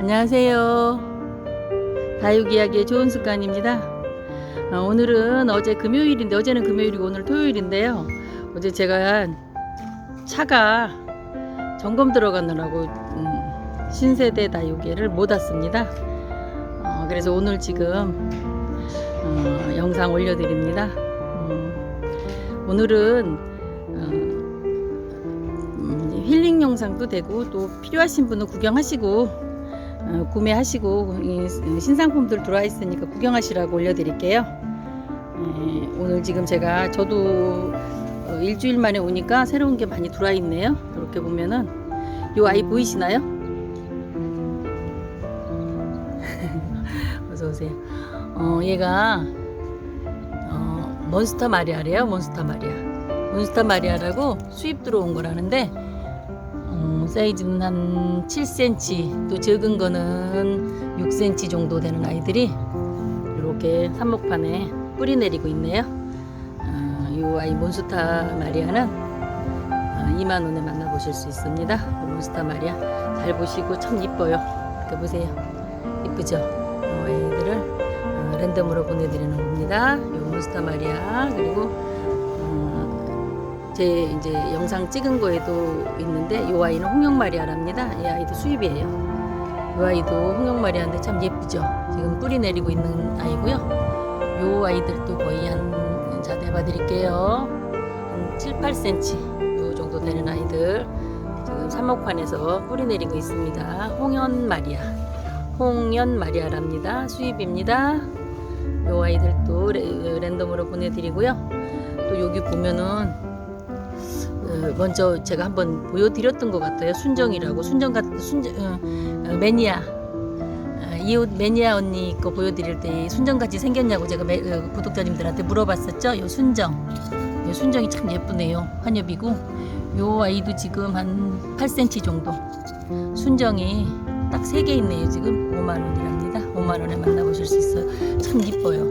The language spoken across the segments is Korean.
안녕하세요. 다육 이야기의 좋은 습관입니다. 어, 오늘은 어제 금요일인데 어제는 금요일이고 오늘 토요일인데요. 어제 제가 차가 점검 들어가느라고 음, 신세대 다육이를 못 왔습니다. 어, 그래서 오늘 지금 어, 영상 올려드립니다. 음, 오늘은 어, 음, 힐링 영상도 되고 또 필요하신 분은 구경하시고 어, 구매하시고 이 신상품들 들어와 있으니까 구경하시라고 올려드릴게요. 예, 오늘 지금 제가 저도 어, 일주일 만에 오니까 새로운 게 많이 들어와 있네요. 이렇게 보면은 요 아이 보이시나요? 어서 오세요. 어, 얘가 어, 몬스터 마리아래요. 몬스터 마리아. 몬스터 마리아라고 수입 들어온 거라는데 음, 사이즈는 한 7cm, 또 적은 거는 6cm 정도 되는 아이들이 이렇게 삽목판에 뿌리 내리고 있네요. 어, 이 아이 몬스터 마리아는 어, 2만 원에 만나보실 수 있습니다. 이 몬스터 마리아 잘 보시고 참 이뻐요. 이렇게 보세요. 이쁘죠? 어, 애들을 어, 랜덤으로 보내드리는 겁니다. 이 몬스터 마리아 그리고 어, 제 이제 영상 찍은 거에도 있는데 이 아이는 홍영마리아랍니다. 이 아이도 수입이에요. 이 아이도 홍영마리아인데 참 예쁘죠. 지금 뿌리 내리고 있는 아이고요. 이 아이들도 거의 한, 자, 내봐 드릴게요. 한 7, 8cm 요 정도 되는 아이들. 지금 삼목판에서 뿌리 내리고 있습니다. 홍연 마리아. 홍연 마리아랍니다. 수입입니다. 요 아이들도 레- 랜덤으로 보내드리고요. 또 여기 보면은 어, 먼저 제가 한번 보여드렸던 것 같아요. 순정이라고 순정 같은 순정 어, 어, 매니아 이옷 매니아 언니 거 보여드릴 때 순정 같이 생겼냐고 제가 매- 어, 구독자님들한테 물어봤었죠. 요 순정 요 순정이 참 예쁘네요. 환엽이고 요 아이도 지금 한 8cm 정도 순정이 딱 세 개 있네요. 지금 5만 원이랍니다. 5만 원에 만나보실 수 있어요. 참 이뻐요.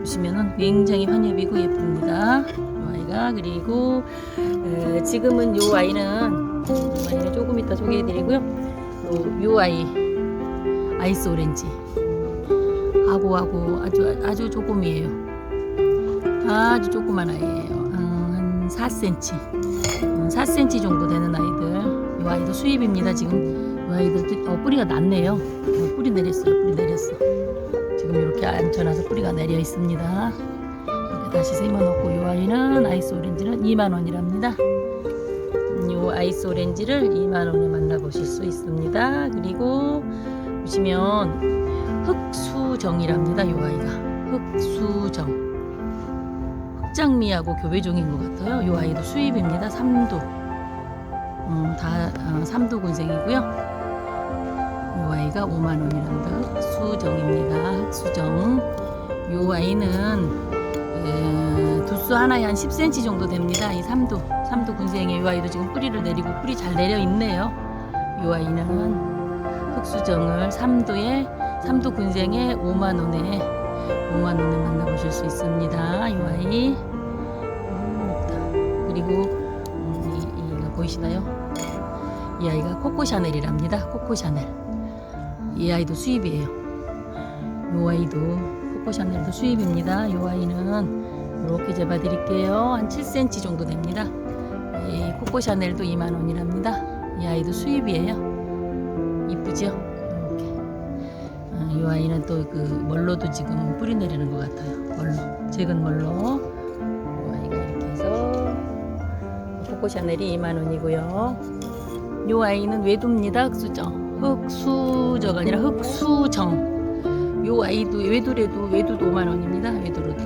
보시면은 굉장히 환엽이고 예쁩니다. 요 아이가 그리고 에, 지금은 요 아이는 요 아이는 조금 이따 소개해드리고요. 요, 요 아이 아이스 오렌지 하고 아주 아주 조금이에요. 아주 조그만 아이예요. 음, 한 4cm, 음, 4cm 정도 되는 아이들. 요 아이도 수입입니다. 지금 요 아이들도 어, 뿌리가 났네요. 어, 뿌리 내렸어요. 뿌리 내렸어. 지금 이렇게 앉혀놔서 뿌리가 내려 있습니다. 다시 세워놓고 요 아이는 아이스 오렌지는 2만 원이랍니다. 요 아이스 오렌지를 2만 원에 만나보실 수 있습니다. 그리고 보시면 흑수정이랍니다. 요 아이가 흑수정. 흑장미하고 교배종인 것 같아요. 요 아이도 수입입니다. 삼두. 음, 다 어, 삼두 군생이고요. 요 아이가 5만 원이랍니다. 흑수정입니다. 흑수정. 요 아이는 에, 두수 하나에 한 10cm 정도 됩니다. 이 삼두, 삼두 군생의 이 아이도 지금 뿌리를 내리고 뿌리 잘 내려 있네요. 이 아이는 흑수정을 삼두에 삼두 군생에 5만 원에 5만 원에 만나보실 수 있습니다. 이 아이 음, 그리고 음, 이, 이가 보이시나요? 이 아이가 코코 샤넬이랍니다. 코코 샤넬. 이 아이도 수입이에요. 이 아이도 코코 샤넬도 수입입니다. 이 아이는 이렇게 재봐드릴게요. 한 7cm 정도 됩니다. 이 코코 샤넬도 2만 원이랍니다. 이 아이도 수입이에요. 이쁘죠? 이렇게. 어, 이 아이는 또 그 멀로도 지금 뿌리 내리는 것 같아요. 멀로, 작은 멀로. 이 아이가 이렇게 해서 코코 샤넬이 2만 원이고요. 이 아이는 외두입니다. 흑수정. 흑수저가 아니라 흑수정. 요 아이도 외두래도 외두도 5만 원입니다. 외두로도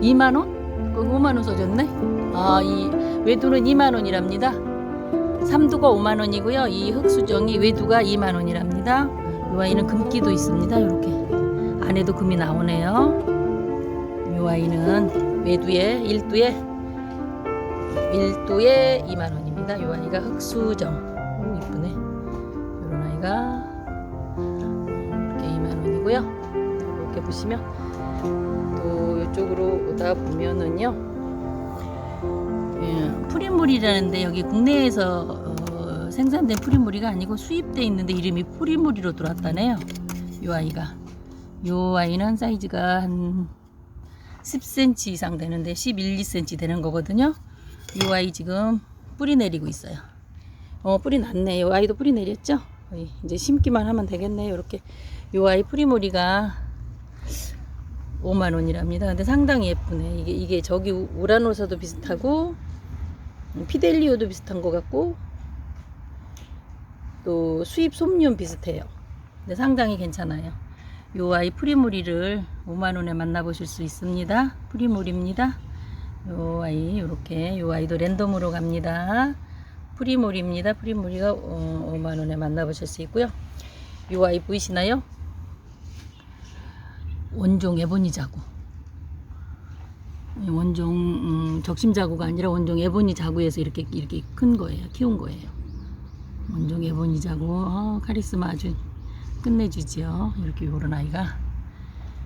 2만 원? 그 5만 원 써졌네. 아, 이 외두는 2만 원이랍니다. 삼두가 5만 원이고요. 이 흑수정이 외두가 2만 원이랍니다. 요 아이는 금기도 있습니다. 이렇게 안에도 금이 나오네요. 요 아이는 외두에 일두에 일두에 2만 원입니다. 요 아이가 흑수정. 오, 이쁘네. 요런 아이가 2만 원이고요. 이렇게 보시면 또 이쪽으로 오다 보면은요. 예, 프리물이라는데 여기 국내에서 어, 생산된 뿌리무리가 아니고 수입돼 있는데 이름이 뿌리무리로 들어왔다네요. 이 아이가. 이 아이는 사이즈가 한 10cm 이상 되는데 11, 2cm 되는 거거든요. 이 아이 지금 뿌리 내리고 있어요. 어 뿌리 났네. 이 아이도 뿌리 내렸죠? 이제 심기만 하면 되겠네요. 이렇게 이 아이 뿌리무리가 5만 원이랍니다. 근데 상당히 예쁘네. 이게 이게 저기 우- 우라노사도 비슷하고 피델리오도 비슷한 것 같고 또 수입 솜뇸 비슷해요. 근데 상당히 괜찮아요. 요 아이 프리무리를 5만 원에 만나보실 수 있습니다. 프리무리입니다. 요 아이 요렇게 요 아이도 랜덤으로 갑니다. 프리무리입니다. 프리무리가 어, 5만 원에 만나보실 수 있고요. 요 아이 보이시나요? 원종 에보니 자구. 이 원종 음, 적심 자구가 아니라 원종 에보니 자구에서 이렇게 이렇게 큰 거예요. 키운 거예요. 원종 에보니 자구 어, 카리스마 아주 끝내주지요. 이렇게 요런 아이가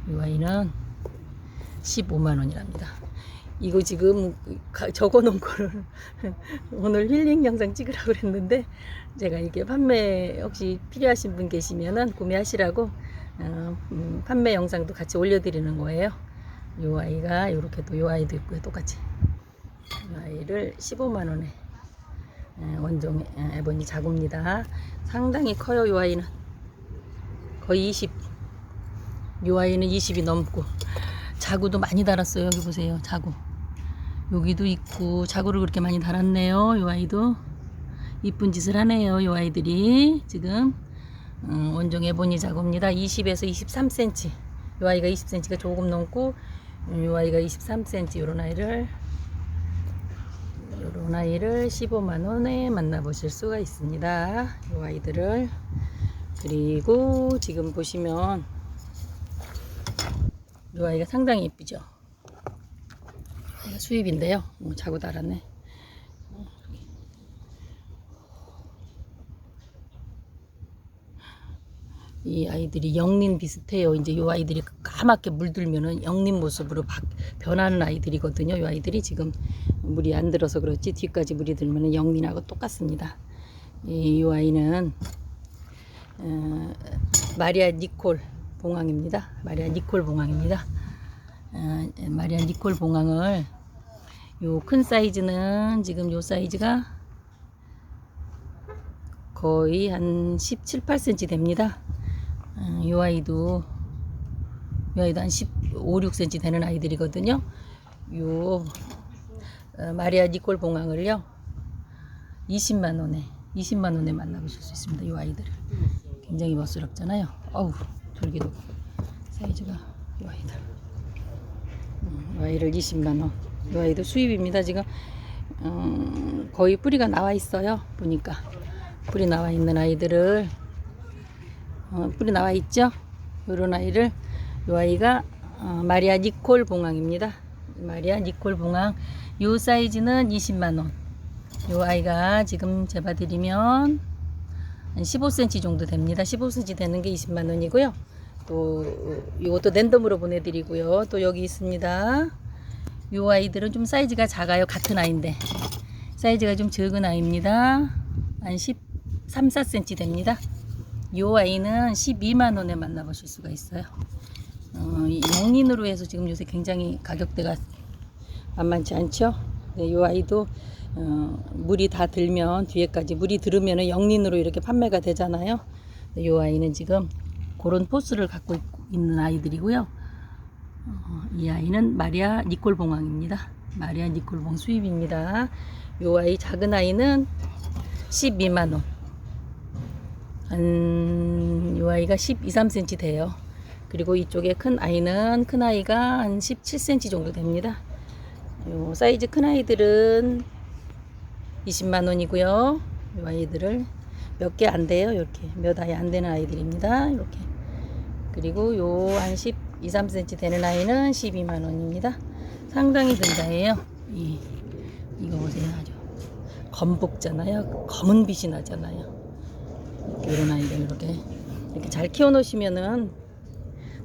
이 아이는 15만 원이랍니다. 이거 지금 가- 적어 놓은 거를 오늘 힐링 영상 찍으라고 그랬는데 제가 이게 판매 혹시 필요하신 분 계시면은 구매하시라고 판매 영상도 같이 올려드리는 거예요. 이 아이가 이렇게 또 이 아이도 있고요, 똑같이 이 아이를 15만 원에 에, 원종 에, 에보니 자구입니다. 상당히 커요, 이 아이는 거의 20. 이 아이는 20이 넘고 자구도 많이 달았어요. 여기 보세요, 자구. 여기도 있고 자구를 그렇게 많이 달았네요. 이 아이도 이쁜 짓을 하네요. 이 아이들이 지금 음, 원종 에보니 자구입니다. 20에서 23cm. 이 아이가 20cm가 조금 넘고 이 아이가 23cm 이런 아이를 이런 아이를 15만 원에 만나보실 수가 있습니다. 이 아이들을 그리고 지금 보시면 이 아이가 상당히 예쁘죠. 수입인데요. 어, 자고 달았네. 이 아이들이 영린 비슷해요. 이제 이 아이들이 까맣게 물들면은 영린 모습으로 바, 변하는 아이들이거든요. 이 아이들이 지금 물이 안 들어서 그렇지 뒤까지 물이 들면은 영린하고 똑같습니다. 이, 이 아이는 어, 마리아 니콜 봉황입니다. 마리아 니콜 봉황입니다. 어, 마리아 니콜 봉황을 요 큰 사이즈는 지금 요 사이즈가 거의 한 17, 8cm 됩니다. 어, 이 아이도 이 아이도 한 15, 6cm 되는 아이들이거든요. 요 어, 마리아 니콜 봉황을요 20만 원에 20만 원에 만나보실 수 있습니다. 이 아이들을 굉장히 멋스럽잖아요. 어우 돌기도 사이즈가 이 아이들 음, 이 아이를 20만 원. 이 아이도 수입입니다. 지금 음, 거의 뿌리가 나와 있어요. 보니까 뿌리 나와 있는 아이들을 어, 뿌리 나와 있죠. 이런 아이를 이 아이가 어, 마리아 니콜 봉황입니다. 마리아 니콜 봉황 요 사이즈는 20만 원. 요 아이가 지금 재봐드리면 한 15cm 정도 됩니다. 15cm 되는 게 20만 원이고요. 또 이것도 랜덤으로 보내드리고요. 또 여기 있습니다. 요 아이들은 좀 사이즈가 작아요. 같은 아이인데 사이즈가 좀 적은 아이입니다. 한 13, 4cm 됩니다. 요 아이는 12만 원에 만나보실 수가 있어요. 어, 이 영린으로 해서 지금 요새 굉장히 가격대가 만만치 않죠. 네, 요 아이도 어, 물이 다 들면 뒤에까지 물이 들으면 영린으로 이렇게 판매가 되잖아요. 네, 요 아이는 지금 그런 포스를 갖고 있, 있는 아이들이고요. 어, 이 아이는 마리아 니콜 봉황입니다. 마리아 니콜 봉 수입입니다. 요 아이 작은 아이는 12만 원. 한, 요 아이가 12, 3cm 돼요. 그리고 이쪽에 큰 아이는, 큰 아이가 한 17cm 정도 됩니다. 요 사이즈 큰 아이들은 20만 원이고요. 요 아이들을 몇 개 안 돼요. 이렇게 몇 아이 안 되는 아이들입니다. 이렇게. 그리고 요 한 12, 3cm 되는 아이는 12만 원입니다. 상당히 근자예요. 이, 이거 보세요. 아주 검복잖아요. 검은 빛이 나잖아요. 이런 아이들 이렇게 이렇게 잘 키워 놓으시면은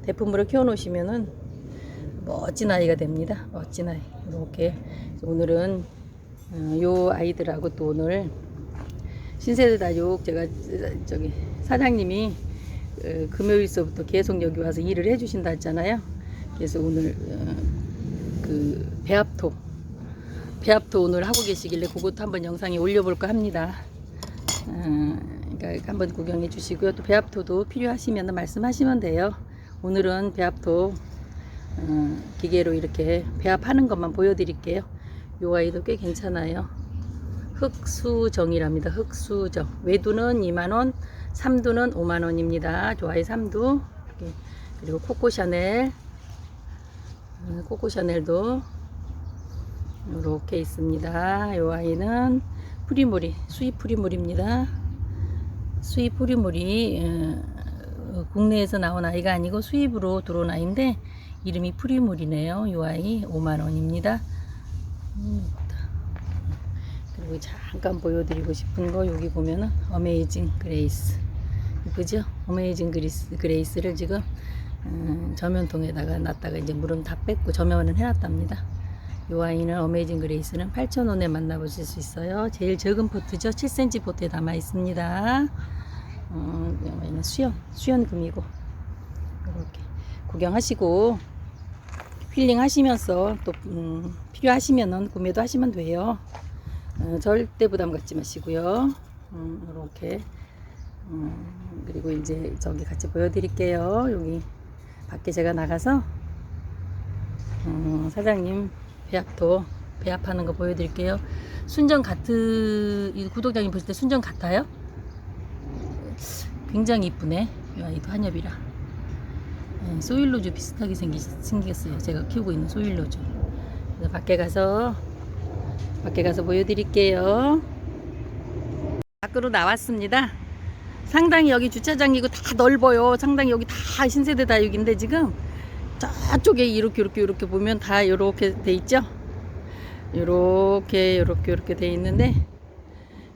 대품으로 키워 놓으시면은 멋진 아이가 됩니다. 멋진 아이. 이렇게 오늘은 어, 요 아이들하고 또 오늘 신세대 다육 제가 저기 사장님이 어, 금요일서부터 계속 여기 와서 일을 해주신다 했잖아요. 그래서 오늘 어, 그 배합토 배합토 오늘 하고 계시길래 그것도 한번 영상에 올려볼까 합니다. 어, 그러니까 한번 구경해 주시고요. 또 배합토도 필요하시면 말씀하시면 돼요. 오늘은 배합토 어, 기계로 이렇게 배합하는 것만 보여드릴게요. 요 아이도 꽤 괜찮아요. 흑수정이랍니다. 흑수정. 외두는 2만원, 삼두는 5만원입니다. 좋아요, 삼두. 이렇게. 그리고 코코샤넬. 음, 코코샤넬도 이렇게 있습니다. 요 아이는 프리물이, 수입 프리물입니다. 수입 프리물이 어, 국내에서 나온 아이가 아니고 수입으로 들어온 아이인데 이름이 프리물이네요. 요 아이 5만원입니다. 음, 그리고 잠깐 보여드리고 싶은 거 여기 보면은 어메이징 그레이스 그죠? 어메이징 그리스, 그레이스를 지금 음, 저면통에다가 놨다가 이제 물은 다 뺐고 저면은 해놨답니다. 이 아이는 어메이징 그레이스는 8,000원에 만나보실 수 있어요. 제일 적은 포트죠. 7cm 포트에 담아 있습니다. 어, 이 아이는 수연, 수연금이고 이렇게 구경하시고 힐링 하시면서 또 음, 필요하시면은 구매도 하시면 돼요. 어, 절대 부담 갖지 마시고요. 음, 이렇게 음, 그리고 이제 저기 같이 보여드릴게요. 여기 밖에 제가 나가서 음, 사장님 배합도 배합하는 거 보여드릴게요. 순정 같은 이 구독자님 보실 때 순정 같아요? 굉장히 이쁘네. 이 아이도 한엽이라. 네, 소일로즈 비슷하게 생기, 생겼어요. 제가 키우고 있는 소일로즈. 그래서 밖에 가서 밖에 가서 보여드릴게요. 밖으로 나왔습니다. 상당히 여기 주차장이고 다 넓어요. 상당히 여기 다 신세대 다육인데 지금 저쪽에 이렇게 이렇게 이렇게 보면 다 이렇게 돼 있죠. 이렇게 이렇게 이렇게 돼 있는데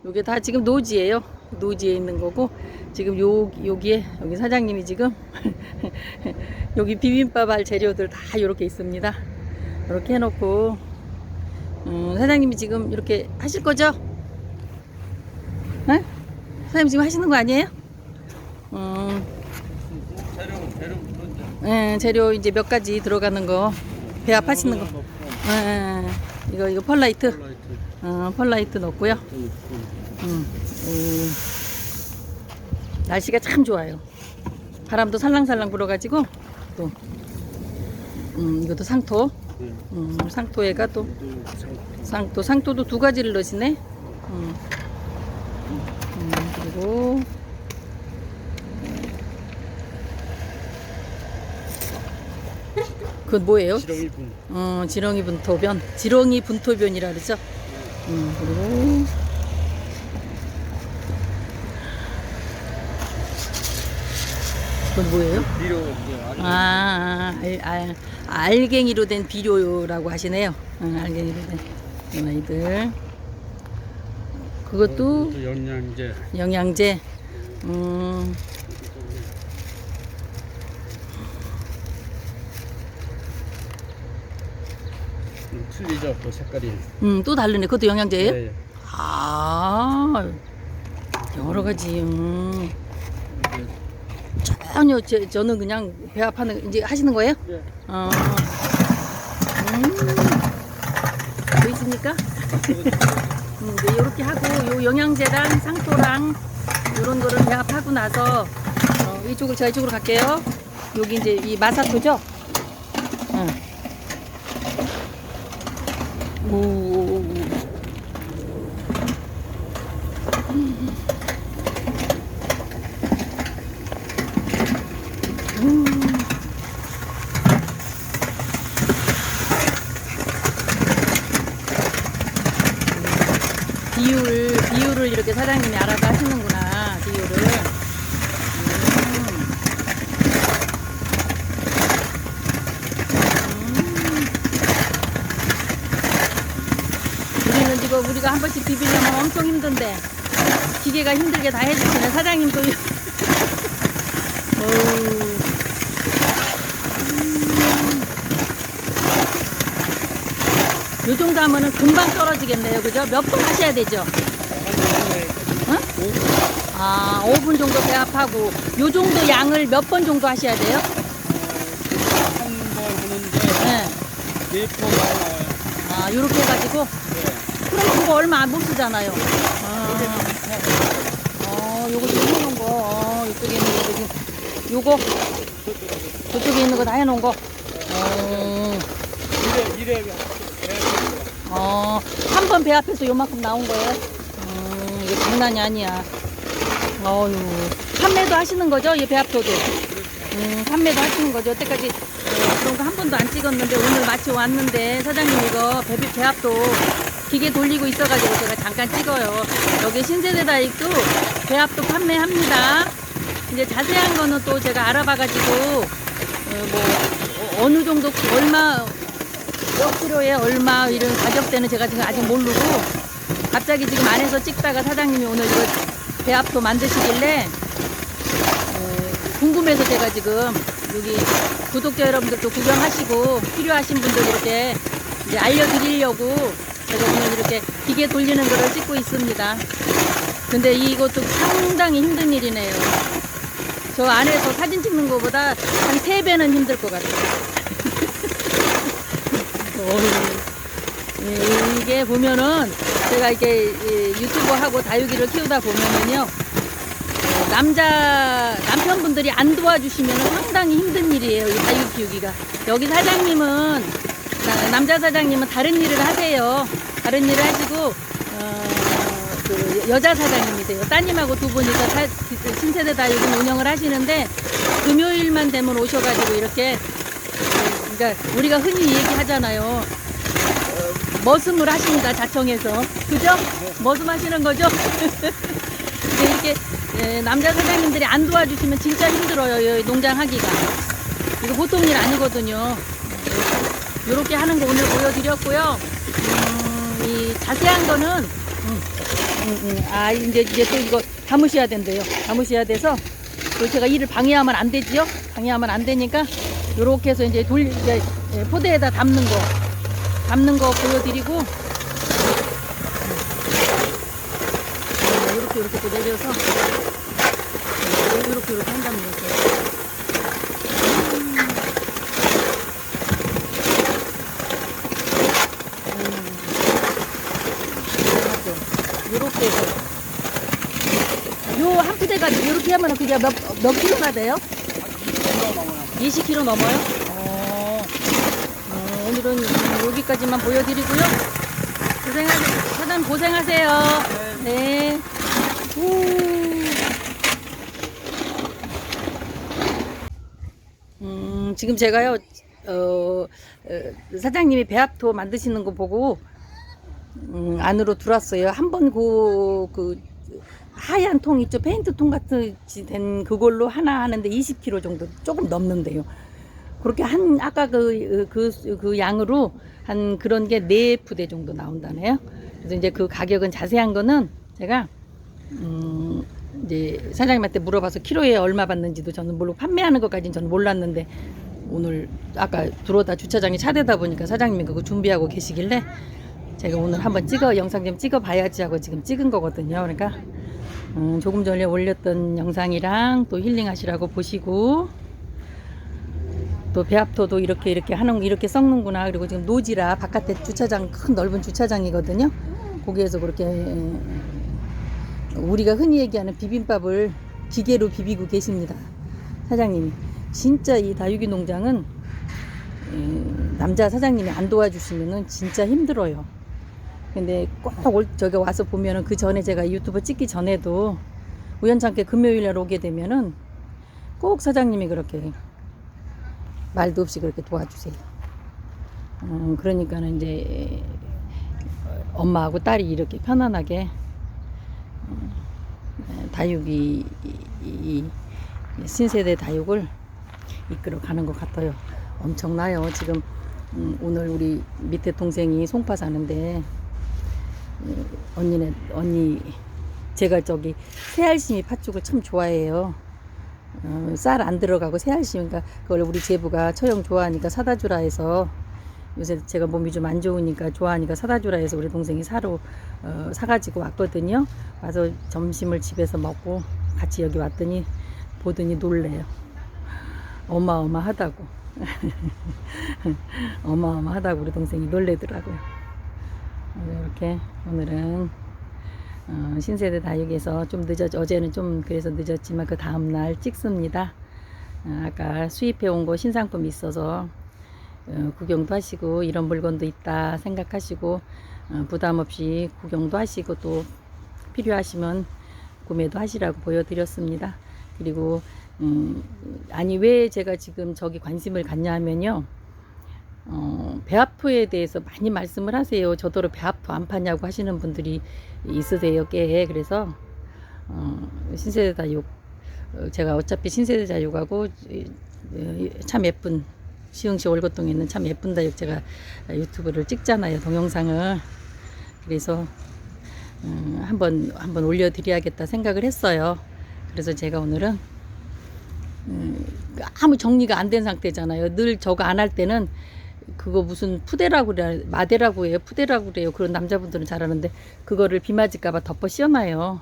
요게 다 지금 노지예요. 노지에 있는 거고 지금 요 여기에 여기 사장님이 지금 여기 비빔밥 할 재료들 다 이렇게 있습니다. 이렇게 해놓고 음, 사장님이 지금 이렇게 하실 거죠? 네? 사장님 지금 하시는 거 아니에요? 음, 예, 재료 이제 몇 가지 들어가는 거 배합하시는 거. 예, 예, 이거 이거 펄라이트, 폴라이트 어, 펄라이트 넣고요. 좀 음, 음. 날씨가 참 좋아요. 바람도 살랑살랑 불어가지고 또 음, 이것도 상토. 네. 음, 상토에가 또 상토 상토도 두 가지를 넣으시네. 음. 음, 그리고 그건 뭐예요? 지렁이 분 어, 지렁이 분토변, 지렁이 분토변이라 그러죠. 음, 그리고 그건 뭐예요? 비료 아니 아, 알, 알, 알갱이로 된 비료라고 하시네요. 응, 알갱이로 된 아이들. 그것도 또 영양제 영양제. 음, 틀리죠 또 색깔이 음, 또 다르네. 그것도 영양제예요? 예, 예. 아, 여러 가지. 음. 이제 전혀 저, 저는 그냥 배합하는 이제 하시는 거예요? 예. 어. 음. 보이십니까? 음, 네, 이렇게 하고 요 영양제랑 상토랑 이런 거를 배합하고 나서 어, 이쪽을 제가 이쪽으로 갈게요. 여기 이제 이 마사토죠? 응. 오, 오, 오, 오. 비율 비율을 이렇게 사장님이 알아서 하시는구나 비율을. 음. 음. 우리가 한 번씩 비비려면 엄청 힘든데 기계가 힘들게 다 해주시네 사장님도. 어우. 요 정도 하면은 금방 떨어지겠네요. 그죠? 몇번 하셔야 되죠? 한 응? 아, 5분 정도 배합하고 요 정도 양을 몇 번 정도 하셔야 돼요? 한번 하는데 네. 네포 나와요. 아, 요렇게 해가지고 그거 얼마 안 쓰잖아요. 아, 어, 요거 지금 해놓은 거, 어, 이쪽에 있는 거 지금 요거 저쪽에 있는 거 다 해놓은 거. 어, 이래 이래 어, 한 번 배 앞에서 요만큼 나온 거예요. 음, 이게 장난이 아니야. 어유 판매도 하시는 거죠? 이 배합토도. 음, 판매도 하시는 거죠? 여태까지 어, 그런 거 한 번도 안 찍었는데 오늘 마치 왔는데 사장님 이거 배, 배합도 기계 돌리고 있어가지고 제가 잠깐 찍어요. 여기 신세대 다익도 배합도 판매합니다. 이제 자세한 거는 또 제가 알아봐가지고 어, 뭐 어, 어느 정도 얼마 몇 킬로에 얼마 이런 가격대는 제가 지금 아직 모르고 갑자기 지금 안에서 찍다가 사장님이 오늘 이거 배합도 만드시길래 어, 궁금해서 제가 지금 여기 구독자 여러분들도 구경하시고 필요하신 분들 이렇게 이제 알려드리려고 제가 오늘 이렇게 기계 돌리는 거를 찍고 있습니다. 근데 이것도 상당히 힘든 일이네요. 저 안에서 사진 찍는 것보다 한 세배는 힘들 것 같아요. 예, 이게 보면은 제가 이렇게 이 유튜버하고 다육이를 키우다 보면은요 어, 남자 남편분들이 안 도와주시면 상당히 힘든 일이에요 이 다육 키우기가 여기 사장님은 나- 남자 사장님은 다른 일을 하세요. 다른 일을 하시고 어, 그 여자 사장님이세요. 따님하고 두 분이서 사- 신세대 다육은 운영을 하시는데 금요일만 되면 오셔가지고 이렇게 어, 그러니까 우리가 흔히 얘기하잖아요. 머슴을 하십니다 자청에서. 그죠? 머슴 하시는 거죠? 이렇게 예, 남자 사장님들이 안 도와주시면 진짜 힘들어요 이 농장 하기가. 이거 보통 일 아니거든요 이렇게 하는 거 오늘 보여드렸고요. 음, 이 자세한 거는 음, 음, 음, 아 이제 이제 또 이거 담으셔야 된대요. 담으셔야 돼서 또 제가 일을 방해하면 안 되지요? 방해하면 안 되니까 이렇게 해서 이제 돌 이제 예, 포대에다 담는 거 담는 거 보여드리고 이렇게 이렇게 또 내려서 이렇게 이렇게 한다는 거죠. 이렇게 해서 요 한 푸대가 이렇게 하면 그게 몇, 몇 킬로가 돼요? 20kg 넘어요? 어, 어, 오늘은 여기까지만 보여드리고요. 고생하세요. 사장님 고생하세요. 네. 후. 음, 지금 제가요, 어, 어, 사장님이 배합토 만드시는 거 보고, 음, 안으로 들어왔어요. 한 번 그, 그, 하얀 통 있죠. 페인트 통 같이 된 그걸로 하나 하는데 20kg 정도 조금 넘는데요. 그렇게 한, 아까 그, 그, 그 양으로 한 그런 게네 푸대 정도 나온다네요. 그래서 이제 그 가격은 자세한 거는 제가, 음, 이제 사장님한테 물어봐서 키로에 얼마 받는지도 저는 모르고 판매하는 것까지는 저는 몰랐는데 오늘 아까 들어오다 주차장에 차대다 보니까 사장님이 그거 준비하고 계시길래 제가 오늘 한번 찍어 영상 좀 찍어 봐야지 하고 지금 찍은 거거든요. 그러니까 음, 조금 전에 올렸던 영상이랑 또 힐링하시라고 보시고 또 배합토도 이렇게 이렇게 하는 이렇게 썩는구나 그리고 지금 노지라 바깥에 주차장 큰 넓은 주차장이거든요. 거기에서 그렇게 에, 우리가 흔히 얘기하는 비빔밥을 기계로 비비고 계십니다. 사장님이 진짜 이 다육이 농장은 에, 남자 사장님이 안 도와주시면은 진짜 힘들어요. 근데 꼭 올, 저기 와서 보면은 그 전에 제가 유튜브 찍기 전에도 우연찮게 금요일 날 오게 되면은 꼭 사장님이 그렇게 말도 없이 그렇게 도와주세요. 음, 그러니까는 이제 엄마하고 딸이 이렇게 편안하게 음, 다육이 신세대 다육을 이끌어 가는 것 같아요. 엄청나요. 지금 음, 오늘 우리 밑에 동생이 송파 사는데 음, 언니네 언니 제가 저기 새알심이 팥죽을 참 좋아해요. 어, 쌀안 들어가고 새알심 그러니까 그걸 우리 제부가 처형 좋아하니까 사다 주라 해서 요새 제가 몸이 좀 안 좋으니까 좋아하니까 사다 주라 해서 우리 동생이 사러 어, 사가지고 왔거든요. 와서 점심을 집에서 먹고 같이 여기 왔더니 보더니 놀래요. 어마어마하다고. 어마어마하다고 우리 동생이 놀래더라고요. 네, 이렇게 오늘은 어, 신세대 다육에서 좀 늦었 어제는 좀 그래서 늦었지만 그 다음 날 찍습니다. 어, 아까 수입해 온 거 신상품이 있어서 어, 구경도 하시고 이런 물건도 있다 생각하시고 어, 부담 없이 구경도 하시고 또 필요하시면 구매도 하시라고 보여드렸습니다. 그리고 음, 아니 왜 제가 지금 저기 관심을 갖냐 하면요. 어, 배 아프에 대해서 많이 말씀을 하세요. 저더러 배 아프 안 파냐고 하시는 분들이 있으세요, 꽤. 그래서, 어, 신세대 다육, 어, 제가 어차피 신세대 이- 참 예쁜 시흥시 월곡동에 있는 참 예쁜 다육 제가 유튜브를 찍잖아요, 동영상을. 그래서, 음, 한번, 한번 올려드려야겠다 생각을 했어요. 그래서 제가 오늘은, 음, 아무 정리가 안 된 상태잖아요. 늘 저거 안 할 때는 그거 무슨 푸대라고 그래 마대라고 해요? 푸대라고 그래요? 그런 남자분들은 잘하는데 그거를 비 맞을까봐 덮어 씌워놔요.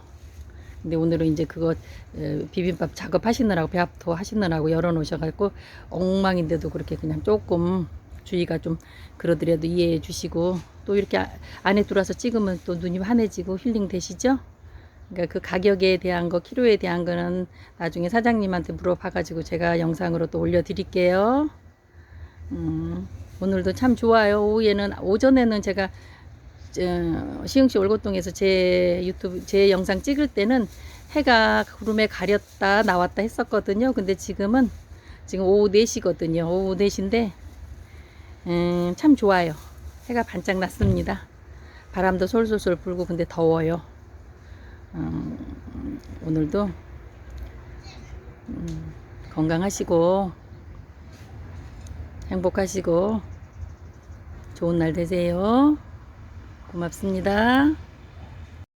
근데 오늘은 이제 그거 에, 비빔밥 작업하시느라고 배합도 하시느라고 열어놓으셔갖고 엉망인데도 그렇게 그냥 조금 주의가 좀 그러더라도 이해해 주시고 또 이렇게 아- 안에 들어와서 찍으면 또 눈이 환해지고 힐링 되시죠? 그러니까 그 가격에 대한 거, 키로에 대한 거는 나중에 사장님한테 물어봐가지고 제가 영상으로 또 올려드릴게요. 음, 오늘도 참 좋아요. 오후에는 오전에는 제가 저, 시흥시 월곡동에서 제 유튜브 제 영상 찍을 때는 해가 구름에 가렸다 나왔다 했었거든요. 근데 지금은 지금 오후 4시거든요. 오후 4시인데 음, 참 좋아요. 해가 반짝 났습니다. 바람도 솔솔솔 불고 근데 더워요. 음, 오늘도 음, 건강하시고 행복하시고 좋은 날 되세요. 고맙습니다.